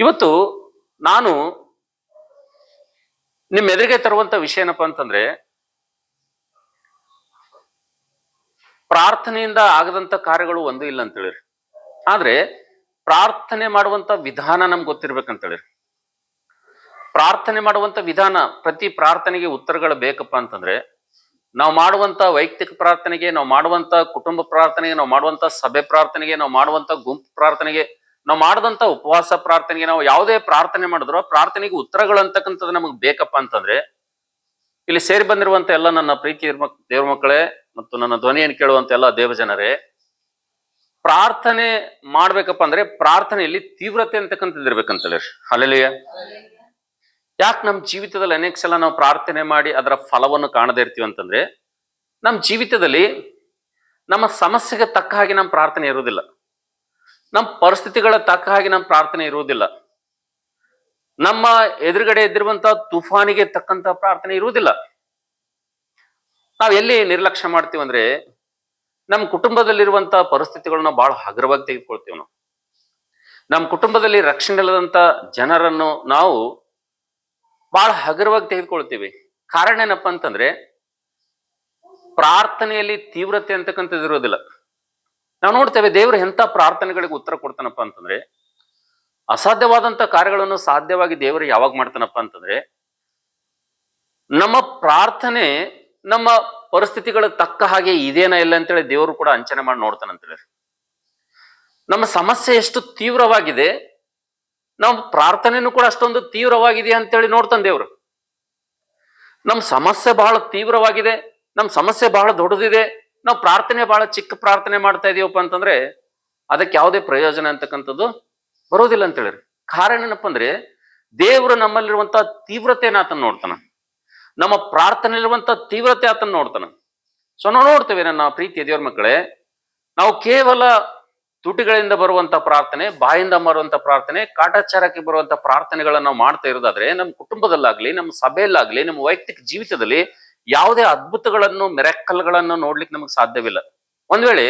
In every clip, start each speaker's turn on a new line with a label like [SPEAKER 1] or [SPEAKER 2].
[SPEAKER 1] ಇವತ್ತು ನಾನು ನಿಮ್ಮ ಎದುರಿಗೆ ತರುವಂತ ವಿಷಯ ಏನಪ್ಪಾ ಅಂತಂದ್ರೆ, ಪ್ರಾರ್ಥನೆಯಿಂದ ಆಗದಂತ ಕಾರ್ಯಗಳು ಒಂದು ಇಲ್ಲ ಅಂತ ಹೇಳಿರಿ. ಆದ್ರೆ ಪ್ರಾರ್ಥನೆ ಮಾಡುವಂತ ವಿಧಾನ ನಮ್ಗೆ ಗೊತ್ತಿರ್ಬೇಕಂತ ಹೇಳಿರಿ. ಪ್ರಾರ್ಥನೆ ಮಾಡುವಂತ ವಿಧಾನ, ಪ್ರತಿ ಪ್ರಾರ್ಥನೆಗೆ ಉತ್ತರಗಳು ಬೇಕಪ್ಪ ಅಂತಂದ್ರೆ, ನಾವು ಮಾಡುವಂತ ವೈಯಕ್ತಿಕ ಪ್ರಾರ್ಥನೆಗೆ, ನಾವು ಮಾಡುವಂತ ಕುಟುಂಬ ಪ್ರಾರ್ಥನೆಗೆ, ನಾವು ಮಾಡುವಂತ ಸಭೆ ಪ್ರಾರ್ಥನೆಗೆ, ನಾವು ಮಾಡುವಂತ ಗುಂಪು ಪ್ರಾರ್ಥನೆಗೆ ನಾವು ಮಾಡದಂತ ಉಪವಾಸ ಪ್ರಾರ್ಥನೆಗೆ ನಾವು ಯಾವುದೇ ಪ್ರಾರ್ಥನೆ ಮಾಡಿದ್ರು ಪ್ರಾರ್ಥನೆಗೆ ಉತ್ತರಗಳು ಅಂತಕ್ಕಂಥದ್ದು ನಮಗೆ ಬೇಕಪ್ಪ ಅಂತಂದ್ರೆ, ಇಲ್ಲಿ ಸೇರಿ ಬಂದಿರುವಂತ ಎಲ್ಲ ನನ್ನ ಪ್ರೀತಿ ದೇವ್ರ ಮಕ್ಕಳೇ ಮತ್ತು ನನ್ನ ಧ್ವನಿಯನ್ನು ಕೇಳುವಂತ ಎಲ್ಲ ದೇವಜನರೇ ಪ್ರಾರ್ಥನೆ ಮಾಡ್ಬೇಕಪ್ಪ ಅಂದ್ರೆ ಪ್ರಾರ್ಥನೆಯಲ್ಲಿ ತೀವ್ರತೆ ಅಂತಕ್ಕಂಥದ್ದು ಇರ್ಬೇಕಂತಲೇ. ಅಲ್ಲಲ್ಲಿಯ ಯಾಕೆ ನಮ್ಮ ಜೀವಿತದಲ್ಲಿ ಅನೇಕ ಸಲ ನಾವು ಪ್ರಾರ್ಥನೆ ಮಾಡಿ ಅದರ ಫಲವನ್ನು ಕಾಣದೇ ಇರ್ತೀವಿ ಅಂತಂದ್ರೆ ನಮ್ಮ ಜೀವಿತದಲ್ಲಿ ನಮ್ಮ ಸಮಸ್ಯೆಗೆ ತಕ್ಕ ಹಾಗೆ ನಮ್ಮ ಪ್ರಾರ್ಥನೆ ಇರುವುದಿಲ್ಲ. ನಮ್ಮ ಪರಿಸ್ಥಿತಿಗಳ ತಕ್ಕ ಹಾಗೆ ನಮ್ಮ ಪ್ರಾರ್ಥನೆ ಇರುವುದಿಲ್ಲ. ನಮ್ಮ ಎದುರುಗಡೆ ಎದ್ದಿರುವಂತಹ ತುಫಾನಿಗೆ ತಕ್ಕಂತ ಪ್ರಾರ್ಥನೆ ಇರುವುದಿಲ್ಲ. ನಾವ್ ಎಲ್ಲಿ ನಿರ್ಲಕ್ಷ್ಯ ಮಾಡ್ತೀವಿ ಅಂದ್ರೆ ನಮ್ಮ ಕುಟುಂಬದಲ್ಲಿರುವಂತಹ ಪರಿಸ್ಥಿತಿಗಳನ್ನ ಬಹಳ ಹಗುರವಾಗಿ ತೆಗೆದುಕೊಳ್ತೀವಿ ನಾವು. ನಮ್ಮ ಕುಟುಂಬದಲ್ಲಿ ರಕ್ಷಣೆ ಇಲ್ಲದಂತ ಜನರನ್ನು ನಾವು ಬಹಳ ಹಗುರವಾಗಿ ತೆಗೆದುಕೊಳ್ತೀವಿ. ಕಾರಣ ಏನಪ್ಪಾ ಅಂತಂದ್ರೆ ಪ್ರಾರ್ಥನೆಯಲ್ಲಿ ತೀವ್ರತೆ ಅಂತಕ್ಕಂಥದ್ದು ಇರೋದಿಲ್ಲ ನಾವು ನೋಡ್ತೇವೆ ದೇವರು ಎಂಥ ಪ್ರಾರ್ಥನೆಗಳಿಗೆ ಉತ್ತರ ಕೊಡ್ತಾನಪ್ಪ ಅಂತಂದ್ರೆ, ಅಸಾಧ್ಯವಾದಂತ ಕಾರ್ಯಗಳನ್ನು ಸಾಧ್ಯವಾಗಿ ದೇವರು ಯಾವಾಗ ಮಾಡ್ತಾನಪ್ಪ ಅಂತಂದ್ರೆ, ನಮ್ಮ ಪ್ರಾರ್ಥನೆ ನಮ್ಮ ಪರಿಸ್ಥಿತಿಗಳ ತಕ್ಕ ಹಾಗೆ ಇದೇನಾ ಇಲ್ಲ ಅಂತೇಳಿ ದೇವರು ಕೂಡ ಅಂಚನೆ ಮಾಡಿ ನೋಡ್ತಾನಂತೇಳಿ ನಮ್ಮ ಸಮಸ್ಯೆ ಎಷ್ಟು ತೀವ್ರವಾಗಿದೆ ನಮ್ಮ ಪ್ರಾರ್ಥನೆನೂ ಕೂಡ ಅಷ್ಟೊಂದು ತೀವ್ರವಾಗಿದೆ ಅಂತೇಳಿ ನೋಡ್ತಾನೆ ದೇವ್ರು. ನಮ್ಮ ಸಮಸ್ಯೆ ಬಹಳ ತೀವ್ರವಾಗಿದೆ ನಮ್ಮ ಸಮಸ್ಯೆ ಬಹಳ ದೊಡ್ಡದಿದೆ ನಾವು ಪ್ರಾರ್ಥನೆ ಬಹಳ ಚಿಕ್ಕ ಪ್ರಾರ್ಥನೆ ಮಾಡ್ತಾ ಇದೀವಪ್ಪ ಅಂತಂದ್ರೆ ಅದಕ್ಕೆ ಯಾವುದೇ ಪ್ರಯೋಜನ ಅಂತಕ್ಕಂಥದ್ದು ಬರೋದಿಲ್ಲ ಅಂತ ಹೇಳಿರಿ ಕಾರಣ ಏನಪ್ಪ ಅಂದ್ರೆ ದೇವರು ನಮ್ಮಲ್ಲಿರುವಂತ ತೀವ್ರತೆಯನ್ನು ಆತನ ನೋಡ್ತಾನ. ನಮ್ಮ ಪ್ರಾರ್ಥನೆಯಲ್ಲಿರುವಂತ ತೀವ್ರತೆ ಆತನ ನೋಡ್ತಾನ. ಸೊ ನಾವು ನೋಡ್ತೇವೆ ನನ್ನ ಪ್ರೀತಿಯ ದೇವ್ರ ಮಕ್ಕಳೇ, ನಾವು ಕೇವಲ ತುಟಿಗಳಿಂದ ಬರುವಂತ ಪ್ರಾರ್ಥನೆ, ಬಾಯಿಂದ ಬರುವಂತ ಪ್ರಾರ್ಥನೆ, ಕಾಟಾಚಾರಕ್ಕೆ ಬರುವಂತ ಪ್ರಾರ್ಥನೆಗಳನ್ನ ನಾವು ಮಾಡ್ತಾ ಇರೋದಾದ್ರೆ ನಮ್ಮ ಕುಟುಂಬದಲ್ಲಾಗ್ಲಿ, ನಮ್ಮ ಸಭೆಯಲ್ಲಾಗ್ಲಿ, ನಮ್ಮ ವೈಯಕ್ತಿಕ ಜೀವಿತದಲ್ಲಿ ಯಾವುದೇ ಅದ್ಭುತಗಳನ್ನು, ಮೆರೆಕಲ್ಗಳನ್ನು ನೋಡ್ಲಿಕ್ಕೆ ನಮಗೆ ಸಾಧ್ಯವಿಲ್ಲ. ಒಂದ್ ವೇಳೆ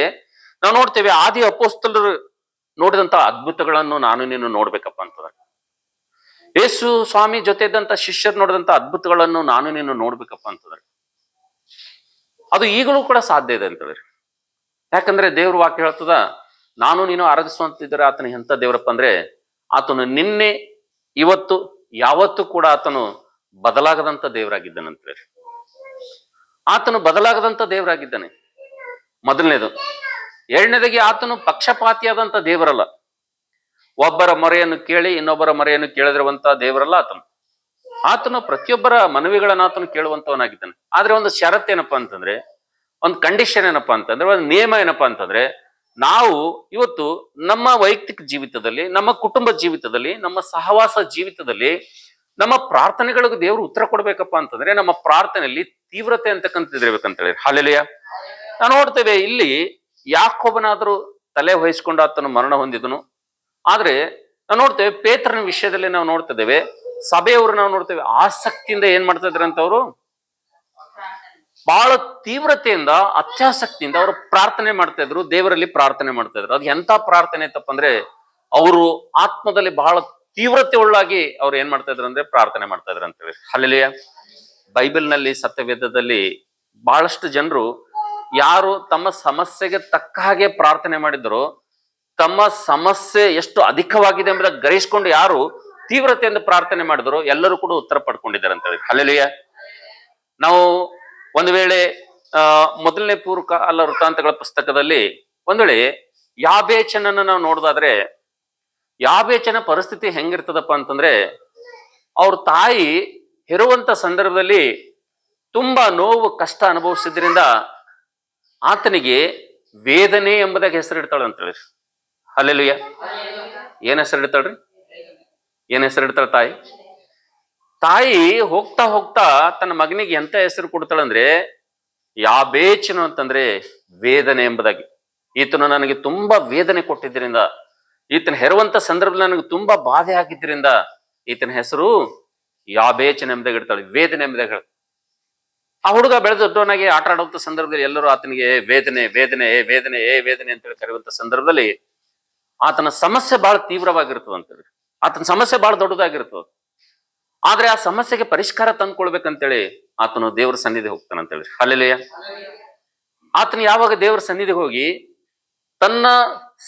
[SPEAKER 1] ನಾವು ನೋಡ್ತೇವೆ, ಆದಿ ಅಪೋಸ್ತಲರು ನೋಡಿದಂತ ಅದ್ಭುತಗಳನ್ನು ನಾನು ನೀನು ನೋಡ್ಬೇಕಪ್ಪ ಅಂತಂದ್ರೆ. ಯೇಸು ಸ್ವಾಮಿ ಜೊತೆ ಇದ್ದಂತ ಶಿಷ್ಯರು ನೋಡಿದಂತ ಅದ್ಭುತಗಳನ್ನು ನಾನು ನೀನು ನೋಡ್ಬೇಕಪ್ಪ ಅಂತಂದ್ರೆ. ಅದು ಈಗಲೂ ಕೂಡ ಸಾಧ್ಯ ಇದೆ ಅಂತ ಯಾಕಂದ್ರೆ ದೇವ್ರ ವಾಕ್ಯ ಹೇಳ್ತದ, ನಾನು ನೀನು ಆರಾಧಿಸುವಂತಿದ್ರೆ ಆತನ ಎಂತ ದೇವರಪ್ಪ ಅಂದ್ರೆ, ಆತನು ನಿನ್ನೆ, ಇವತ್ತು, ಯಾವತ್ತು ಕೂಡ ಆತನು ಬದಲಾಗದಂತ ದೇವರಾಗಿದ್ದಾನಂತ ಹೇಳಿ ಆತನು ಬದಲಾಗದಂತ ದೇವರಾಗಿದ್ದಾನೆ. ಮೊದಲನೇದು, ಎರಡನೇದಾಗಿ ಆತನು ಪಕ್ಷಪಾತಿಯಾದಂತ ದೇವರಲ್ಲ. ಒಬ್ಬರ ಮೊರೆಯನ್ನು ಕೇಳಿ ಇನ್ನೊಬ್ಬರ ಮೊರೆಯನ್ನು ಕೇಳಿದಿರುವಂತ ದೇವರಲ್ಲ ಆತನು. ಆತನು ಪ್ರತಿಯೊಬ್ಬರ ಮನವಿಗಳನ್ನ ಆತನು ಕೇಳುವಂತವನಾಗಿದ್ದಾನೆ. ಆದ್ರೆ ಒಂದು ಷರತ್ ಏನಪ್ಪಾ ಅಂತಂದ್ರೆ, ಒಂದು ಕಂಡೀಷನ್ ಏನಪ್ಪಾ ಅಂತಂದ್ರೆ, ಒಂದು ನಿಯಮ ಏನಪ್ಪಾ ಅಂತಂದ್ರೆ, ನಾವು ಇವತ್ತು ನಮ್ಮ ವೈಯಕ್ತಿಕ ಜೀವಿತದಲ್ಲಿ, ನಮ್ಮ ಕುಟುಂಬ ಜೀವಿತದಲ್ಲಿ, ನಮ್ಮ ಸಹವಾಸ ಜೀವಿತದಲ್ಲಿ ನಮ್ಮ ಪ್ರಾರ್ಥನೆಗಳಿಗೆ ದೇವರು ಉತ್ತರ ಕೊಡ್ಬೇಕಪ್ಪ ಅಂತಂದ್ರೆ ನಮ್ಮ ಪ್ರಾರ್ಥನೆಯಲ್ಲಿ ತೀವ್ರತೆ ಅಂತಕ್ಕಂಥದ್ದು ಇರ್ಬೇಕಂತ ಹೇಳಿ ಹಾಲೆಲಿಯ. ನಾವು ನೋಡ್ತೇವೆ, ಇಲ್ಲಿ ಯಾಕೊಬ್ಬನಾದ್ರೂ ತಲೆ ವಹಿಸ್ಕೊಂಡು ಆತನು ಮರಣ ಹೊಂದಿದನು. ಆದ್ರೆ ನಾವು ನೋಡ್ತೇವೆ, ಪೇತ್ರನ ವಿಷಯದಲ್ಲಿ ನಾವು ನೋಡ್ತಿದ್ದೇವೆ, ಸಭೆಯವರು ನಾವು ನೋಡ್ತೇವೆ, ಆಸಕ್ತಿಯಿಂದ ಏನ್ ಮಾಡ್ತಾ ಇದ್ರಂತ ಅವರು? ಬಹಳ ತೀವ್ರತೆಯಿಂದ, ಅತ್ಯಾಸಕ್ತಿಯಿಂದ ಅವರು ಪ್ರಾರ್ಥನೆ ಮಾಡ್ತಾ ಇದ್ರು, ದೇವರಲ್ಲಿ ಪ್ರಾರ್ಥನೆ ಮಾಡ್ತಾ ಇದ್ರು. ಅದು ಎಂತ ಪ್ರಾರ್ಥನೆ ತಪ್ಪ ಅಂದ್ರೆ, ಅವರು ಆತ್ಮದಲ್ಲಿ ಬಹಳ ತೀವ್ರತೆ ಉಳ್ಳಾಗಿ ಅವ್ರು ಏನ್ ಮಾಡ್ತಾ ಇದ್ರು ಅಂದ್ರೆ ಪ್ರಾರ್ಥನೆ ಮಾಡ್ತಾ ಇದ್ರು ಅಂತೇಳಿ. ಅಲ್ಲಿಯ ಬೈಬಲ್ನಲ್ಲಿ ಸತ್ಯವೇದದಲ್ಲಿ ಬಹಳಷ್ಟು ಜನರು ಯಾರು ತಮ್ಮ ಸಮಸ್ಯೆಗೆ ತಕ್ಕ ಹಾಗೆ ಪ್ರಾರ್ಥನೆ ಮಾಡಿದ್ರು, ತಮ್ಮ ಸಮಸ್ಯೆ ಎಷ್ಟು ಅಧಿಕವಾಗಿದೆ ಎಂಬುದನ್ನು ಗರಿಸ್ಕೊಂಡು ಯಾರು ತೀವ್ರತೆಯಿಂದ ಪ್ರಾರ್ಥನೆ ಮಾಡಿದ್ರು ಎಲ್ಲರೂ ಕೂಡ ಉತ್ತರ ಪಡ್ಕೊಂಡಿದ್ದಾರೆ ಅಂತ ಹೇಳಿ ಅಲ್ಲಿಯ ನಾವು ಒಂದು ವೇಳೆ, ಆ, ಮೊದಲನೇ ಪೂರ್ವಕ ಅಲ್ಲ ವೃತ್ತಾಂತಗಳ ಪುಸ್ತಕದಲ್ಲಿ ಒಂದ್ವೇಳೆ ವೇಳೆ ಯಾಬೇಚನನ್ನು ನಾವು ನೋಡೋದಾದ್ರೆ ಯಾಬೇಚನ ಪರಿಸ್ಥಿತಿ ಹೆಂಗಿರ್ತದಪ್ಪ ಅಂತಂದ್ರೆ, ಅವ್ರ ತಾಯಿ ಹೆರುವಂತ ಸಂದರ್ಭದಲ್ಲಿ ತುಂಬಾ ನೋವು, ಕಷ್ಟ ಅನುಭವಿಸಿದ್ರಿಂದ ಆತನಿಗೆ ವೇದನೆ ಎಂಬುದಾಗಿ ಹೆಸರಿಡ್ತಾಳೆ ಅಂತ ಹೇಳಿ ಅಲ್ಲೆಲ್ಲುಯ್ಯ ಏನ್ ಹೆಸರಿಡ್ತಾಳ್ರಿ? ಏನ್ ಹೆಸರಿಡ್ತಾಳ ತಾಯಿ? ತಾಯಿ ಹೋಗ್ತಾ ಹೋಗ್ತಾ ತನ್ನ ಮಗನಿಗೆ ಎಂತ ಹೆಸರು ಕೊಡ್ತಾಳಂದ್ರೆ ಯಾಬೇಚನು ಅಂತಂದ್ರೆ ವೇದನೆ ಎಂಬುದಾಗಿ. ಈತನು ನನಗೆ ತುಂಬಾ ವೇದನೆ ಕೊಟ್ಟಿದ್ದರಿಂದ ಈತನ ಹೆರುವಂತ ಸಂದರ್ಭದಲ್ಲಿ ನನಗೆ ತುಂಬಾ ಬಾಧೆ ಆಗಿದ್ದರಿಂದ ಈತನ ಹೆಸರು ಯಾಬೇಚ ಎಂಬುದಾಗಿ ಇಡ್ತಾಳೆ, ವೇದನೆ ಎಂಬುದಾಗಿ. ಆ ಹುಡುಗ ಬೆಳೆದ ದೊಡ್ಡವನಾಗಿ ಆಟ ಆಡುವಂತ ಸಂದರ್ಭದಲ್ಲಿ ಎಲ್ಲರೂ ಆತನಿಗೆ, ವೇದನೆ ವೇದನೆ ವೇದನೆ, ಏ, ವೇದನೆ ಅಂತೇಳಿ ಕರೆಯುವಂತ ಸಂದರ್ಭದಲ್ಲಿ ಆತನ ಸಮಸ್ಯೆ ಬಹಳ ತೀವ್ರವಾಗಿರ್ತದೆ ಅಂತೇಳಿ ಆತನ ಸಮಸ್ಯೆ ಬಹಳ ದೊಡ್ಡದಾಗಿರ್ತದ. ಆದ್ರೆ ಆ ಸಮಸ್ಯೆಗೆ ಪರಿಷ್ಕಾರ ತಂದ್ಕೊಳ್ಬೇಕಂತೇಳಿ ಆತನು ದೇವರ ಸನ್ನಿಧಿ ಹೋಗ್ತಾನಂತೇಳಿ ಅಲ್ಲೆಲೆಯ ಆತನು ಯಾವಾಗ ದೇವರ ಸನ್ನಿಧಿಗೆ ಹೋಗಿ ತನ್ನ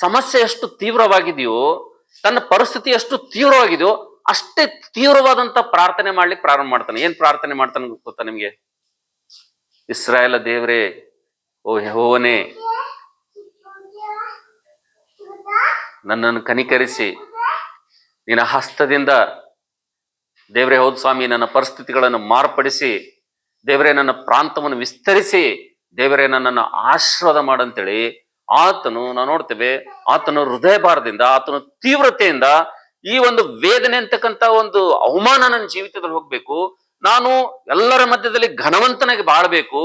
[SPEAKER 1] ಸಮಸ್ಯೆ ಎಷ್ಟು ತೀವ್ರವಾಗಿದೆಯೋ, ತನ್ನ ಪರಿಸ್ಥಿತಿ ಎಷ್ಟು ತೀವ್ರವಾಗಿದೆಯೋ, ಅಷ್ಟೇ ತೀವ್ರವಾದಂತ ಪ್ರಾರ್ಥನೆ ಮಾಡ್ಲಿಕ್ಕೆ ಪ್ರಾರಂಭ ಮಾಡ್ತಾನೆ. ಏನ್ ಪ್ರಾರ್ಥನೆ ಮಾಡ್ತಾನೆ ಗೊತ್ತಾ ನಿಮ್ಗೆ? ಇಸ್ರಾಯೇಲ ದೇವರೇ, ಓ ಯೆಹೋವನೇ, ನನ್ನನ್ನು ಕನಿಕರಿಸಿ, ನಿನ್ನ ಹಸ್ತದಿಂದ ದೇವರೇ ಹೌದು ಸ್ವಾಮಿ, ನನ್ನ ಪರಿಸ್ಥಿತಿಗಳನ್ನು ಮಾರ್ಪಡಿಸಿ, ದೇವರೇ ನನ್ನ ಪ್ರಾಂತವನ್ನು ವಿಸ್ತರಿಸಿ, ದೇವರೇ ನನ್ನನ್ನು ಆಶೀರ್ವಾದ ಮಾಡಂತೇಳಿ ಆತನು ನಾವು ನೋಡ್ತೇವೆ, ಆತನ ಹೃದಯ ಭಾರದಿಂದ ಆತನ ತೀವ್ರತೆಯಿಂದ ಈ ಒಂದು ವೇದನೆ ಅಂತಕ್ಕಂತ ಒಂದು ಅವಮಾನ ನನ್ನ ಜೀವಿತದಲ್ಲಿ ಹೋಗ್ಬೇಕು. ನಾನು ಎಲ್ಲರ ಮಧ್ಯದಲ್ಲಿ ಘನವಂತನಾಗಿ ಬಾಳ್ಬೇಕು.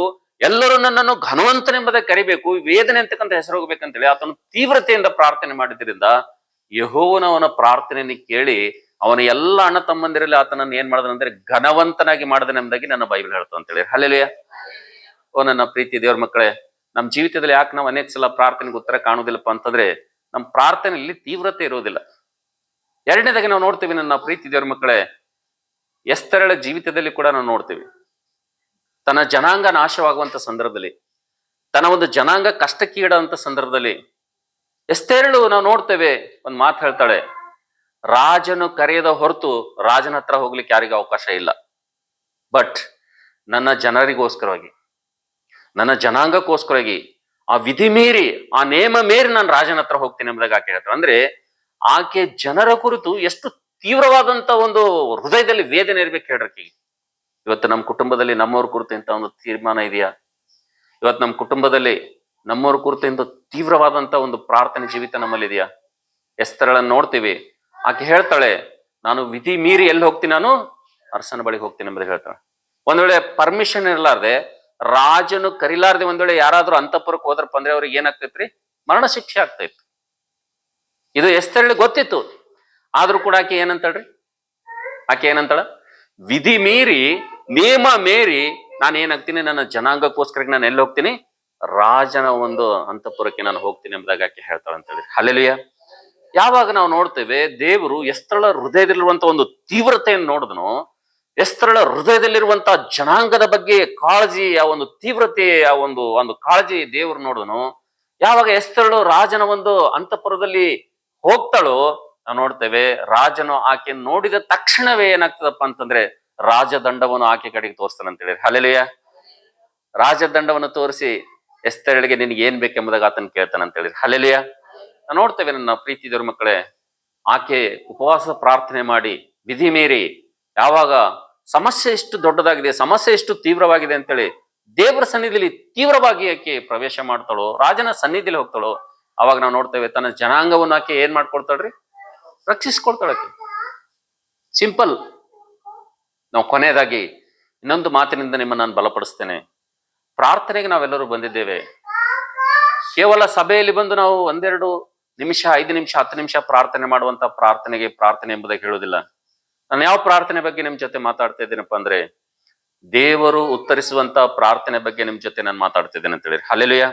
[SPEAKER 1] ಎಲ್ಲರೂ ನನ್ನನ್ನು ಘನವಂತನೆಂಬುದಾಗಿ ಕರಿಬೇಕು. ವೇದನೆ ಅಂತಕ್ಕಂಥ ಹೆಸರು ಹೋಗ್ಬೇಕಂತೇಳಿ ಆತನು ತೀವ್ರತೆಯಿಂದ ಪ್ರಾರ್ಥನೆ ಮಾಡಿದ್ರಿಂದ ಯಹೋವನವನ ಪ್ರಾರ್ಥನೆಯನ್ನು ಕೇಳಿ ಅವನ ಎಲ್ಲ ಅಣ್ಣ ತಮ್ಮಂದಿರಲ್ಲಿ ಆತನನ್ನು ಏನ್ ಮಾಡಿದನಂದ್ರೆ ಘನವಂತನಾಗಿ ಮಾಡಿದನೆಂಬುದಾಗಿ ನನ್ನ ಬೈಬಲ್ ಹೇಳ್ತು ಅಂತೇಳಿ. ಹಲ್ಲೆಲುಯ್ಯ ಓ ನನ್ನ ಪ್ರೀತಿ ದೇವ್ರ ಮಕ್ಕಳೇ ನಮ್ಮ ಜೀವಿತದಲ್ಲಿ ಯಾಕೆ ನಾವು ಅನೇಕ ಸಲ ಪ್ರಾರ್ಥನೆಗೆ ಉತ್ತರ ಕಾಣುವುದಿಲ್ಲಪ್ಪ ಅಂತಂದ್ರೆ ನಮ್ಮ ಪ್ರಾರ್ಥನೆಯಲ್ಲಿ ತೀವ್ರತೆ ಇರೋದಿಲ್ಲ. ಎರಡನೇದಾಗಿ ನಾವು ನೋಡ್ತೀವಿ ನನ್ನ ಪ್ರೀತಿ ದೇವ್ರ ಮಕ್ಕಳೇ, ಎಸ್ತರಳ ಜೀವಿತದಲ್ಲಿ ಕೂಡ ನಾವು ನೋಡ್ತೀವಿ. ತನ್ನ ಜನಾಂಗ ನಾಶವಾಗುವಂತ ಸಂದರ್ಭದಲ್ಲಿ, ತನ್ನ ಒಂದು ಜನಾಂಗ ಕಷ್ಟಕ್ಕೀಡಂತ ಸಂದರ್ಭದಲ್ಲಿ, ಎಸ್ತೆರಳು ನಾವು ನೋಡ್ತೇವೆ, ಒಂದು ಮಾತು ಹೇಳ್ತಾಳೆ, ರಾಜನು ಕರೆಯದ ಹೊರತು ರಾಜನ ಹತ್ರ ಹೋಗ್ಲಿಕ್ಕೆ ಯಾರಿಗೂ ಅವಕಾಶ ಇಲ್ಲ. ಬಟ್ ನನ್ನ ಜನರಿಗೋಸ್ಕರವಾಗಿ ನನ್ನ ಜನಾಂಗಕ್ಕೋಸ್ಕರವಾಗಿ ಆ ವಿಧಿ ಮೀರಿ, ಆ ನೇಮ ಮೀರಿ ನಾನು ರಾಜನ ಹತ್ರ ಹೋಗ್ತೀನಿ ಎಂಬುದಾಗಿ ಆಕೆ ಹೇಳ್ತಾರೆ ಅಂದ್ರೆ ಆಕೆ ಜನರ ಕುರಿತು ಎಷ್ಟು ತೀವ್ರವಾದಂತ ಒಂದು ಹೃದಯದಲ್ಲಿ ವೇದನೆ ಇರ್ಬೇಕು ಹೇಳ್ರಕ್ಕೆ ಇವತ್ತು ನಮ್ಮ ಕುಟುಂಬದಲ್ಲಿ ನಮ್ಮವ್ರ ಕುರಿತು ಇಂತ ಒಂದು ತೀರ್ಮಾನ ಇದೆಯಾ? ಇವತ್ತು ನಮ್ಮ ಕುಟುಂಬದಲ್ಲಿ ನಮ್ಮವ್ರ ಕುರಿತು ಇಂಥ ತೀವ್ರವಾದಂತ ಒಂದು ಪ್ರಾರ್ಥನೆ ಜೀವಿತ ನಮ್ಮಲ್ಲಿ ಇದೆಯಾ? ಎಸ್ತರಳನ್ನು ನೋಡ್ತೀವಿ. ಆಕೆ ಹೇಳ್ತಾಳೆ, ನಾನು ವಿಧಿ ಮೀರಿ ಎಲ್ಲಿ ಹೋಗ್ತೀನಿ ನಾನು? ಅರಸನ ಬಳಿಗೆ ಹೋಗ್ತೀನಿ ಎಂಬುದು ಹೇಳ್ತಾಳೆ. ಒಂದ್ ವೇಳೆ ಪರ್ಮಿಷನ್ ಇರಲಾರ್ದೆ ರಾಜನು ಕರಿಲಾರ್ದೆ ಒಂದ್ ವೇಳೆ ಯಾರಾದ್ರೂ ಅಂತಪುರಕ್ಕೆ ಹೋದ್ರಪ್ಪ ಅಂದ್ರೆ ಅವ್ರಿಗೆ ಏನಾಗ್ತೈತ್ರಿ? ಮರಣ ಶಿಕ್ಷೆ ಆಗ್ತೈತಿ. ಇದು ಎಸ್ತರಳಿ ಗೊತ್ತಿತ್ತು. ಆದ್ರೂ ಕೂಡ ಆಕೆ ಏನಂತಾಳ್ರಿ? ಆಕೆ ಏನಂತಾಳ? ವಿಧಿ ಮೀರಿ ನಿಯಮ ಮೀರಿ ನಾನು ಏನಾಗ್ತೀನಿ ನನ್ನ ಜನಾಂಗಕ್ಕೋಸ್ಕರ ನಾನು ಎಲ್ಲಿ ಹೋಗ್ತೀನಿ? ರಾಜನ ಒಂದು ಅಂತಪುರಕ್ಕೆ ನಾನು ಹೋಗ್ತೀನಿ ಎಂಬುದಾಗಿ ಆಕೆ ಹೇಳ್ತಾಳೆ ಅಂತೇಳಿ. ಹಲೆಲಿಯ ಯಾವಾಗ ನಾವು ನೋಡ್ತೇವೆ, ದೇವರು ಎಸ್ತಳ ಹೃದಯದಲ್ಲಿರುವಂತ ಒಂದು ತೀವ್ರತೆಯನ್ನು ನೋಡಿದನು. ಎಸ್ತಳ ಹೃದಯದಲ್ಲಿರುವಂತಹ ಜನಾಂಗದ ಬಗ್ಗೆ ಕಾಳಜಿ, ಆ ಒಂದು ತೀವ್ರತೆ, ಆ ಒಂದು ಒಂದು ಕಾಳಜಿ ದೇವರು ನೋಡೋನು ಯಾವಾಗ ಎಸ್ತರಳು ರಾಜನ ಒಂದು ಅಂತಪುರದಲ್ಲಿ ಹೋಗ್ತಾಳೋ, ನಾವು ನೋಡ್ತೇವೆ, ರಾಜನು ಆಕೆ ನೋಡಿದ ತಕ್ಷಣವೇ ಏನಾಗ್ತದಪ್ಪ ಅಂತಂದ್ರೆ ರಾಜದಂಡವನ್ನು ಆಕೆ ಕಡೆಗೆ ತೋರಿಸ್ತಾನೆ ಅಂತ ಹೇಳಿದ್ರೆ. ಹಲೇಲಿಯ ರಾಜದಂಡವನ್ನು ತೋರಿಸಿ ಎಸ್ತರಳಿಗೆ ನಿನ್ಗೆ ಏನ್ ಬೇಕೆಂಬುದಾಗ ಆತನ ಕೇಳ್ತಾನೆ ಅಂತ ಹೇಳಿದ್ರೆ. ಹಲೇಲಿಯ ನಾವು ನೋಡ್ತೇವೆ ನನ್ನ ಪ್ರೀತಿ ಮಕ್ಕಳೇ, ಆಕೆ ಉಪವಾಸ ಪ್ರಾರ್ಥನೆ ಮಾಡಿ, ವಿಧಿ ಮೀರಿ, ಯಾವಾಗ ಸಮಸ್ಯೆ ಎಷ್ಟು ದೊಡ್ಡದಾಗಿದೆ, ಸಮಸ್ಯೆ ಎಷ್ಟು ತೀವ್ರವಾಗಿದೆ ಅಂತೇಳಿ ದೇವರ ಸನ್ನಿಧಿಲಿ ತೀವ್ರವಾಗಿ ಆಕೆ ಪ್ರವೇಶ ಮಾಡ್ತಾಳೋ, ರಾಜನ ಸನ್ನಿಧಿಲಿ ಹೋಗ್ತಾಳೋ, ಅವಾಗ ನಾವು ನೋಡ್ತೇವೆ ತನ್ನ ಜನಾಂಗವನ್ನು ಆಕೆ ಏನ್ ಮಾಡ್ಕೊಳ್ತಾಳ್ರಿ? ರಕ್ಷಿಸ್ಕೊಳ್ತಾಳಕ್ಕೆ ಸಿಂಪಲ್ ನಾವು ಕೊನೆಯದಾಗಿ ಇನ್ನೊಂದು ಮಾತಿನಿಂದ ನಿಮ್ಮನ್ನು ನಾನು ಬಲಪಡಿಸ್ತೇನೆ. ಪ್ರಾರ್ಥನೆಗೆ ನಾವೆಲ್ಲರೂ ಬಂದಿದ್ದೇವೆ. ಕೇವಲ ಸಭೆಯಲ್ಲಿ ಬಂದು ನಾವು ಒಂದೆರಡು ನಿಮಿಷ, ಐದು ನಿಮಿಷ, ಹತ್ತು ನಿಮಿಷ ಪ್ರಾರ್ಥನೆ ಮಾಡುವಂತ ಪ್ರಾರ್ಥನೆಗೆ ಪ್ರಾರ್ಥನೆ ಎಂಬುದಾಗಿ ಹೇಳುವುದಿಲ್ಲ. ನಾನು ಯಾವ ಪ್ರಾರ್ಥನೆ ಬಗ್ಗೆ ನಿಮ್ ಜೊತೆ ಮಾತಾಡ್ತಾ ಇದ್ದೀನಪ್ಪ ಅಂದ್ರೆ, ದೇವರು ಉತ್ತರಿಸುವಂತ ಪ್ರಾರ್ಥನೆ ಬಗ್ಗೆ ನಿಮ್ ಜೊತೆ ನಾನು ಮಾತಾಡ್ತಾ ಇದ್ದೇನೆ ಅಂತ ಹೇಳಿ ಹಲೆಲುಯ